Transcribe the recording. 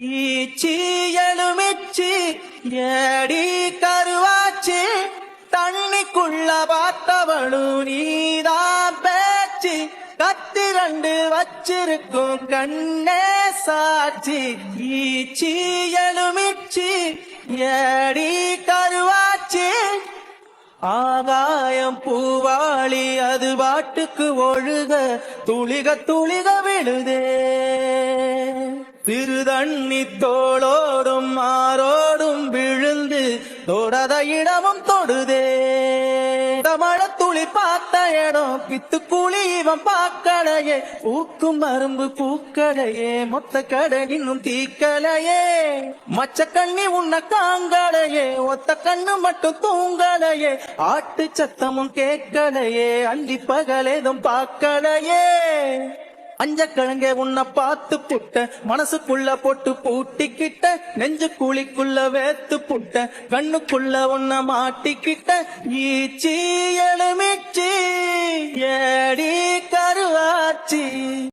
ஈச்சி எலுமிச்சி ஏடி கருவாச்சி தண்ணிக்குள்ள பார்த்தவளும் நீதான் பேச்சு. கத்தி ரெண்டு வச்சிருக்கும் கண்ணே சாட்சி. ஈச்சி எலுமிச்சி ஏடி கருவாச்சி. ஆகாயம் பூவாளி அது பாட்டுக்கு ஒழுக துளிக துளிக விழுதே. திருதண்ணி தோளோடும் மாரோடும் விழுந்து தொடத இடமும் தொடுதே. தமிழ துளி பார்த்த இடம் பித்து பித்துக்குழி இவன் பார்க்கலையே. பூக்கும் மரும்பு பூக்கடையே மொத்த கடை இன்னும் தீக்கலையே. மச்ச கண்ணி உன்னை காங்கடையே ஒத்த கண்ணு மட்டும் தூங்கலையே. ஆட்டு சத்தமும் கேட்கலையே அள்ளி பகலேதும் பார்க்கலையே. அஞ்ச கிழங்க உன்னை பார்த்து புட்ட மனசுக்குள்ள போட்டு பூட்டிக்கிட்ட நெஞ்சு கூலிக்குள்ள வேத்து புட்ட கண்ணுக்குள்ள உன்னை மாட்டிக்கிட்ட ஈச்சி எலுமிச்சி ஏடி கருவாச்சி.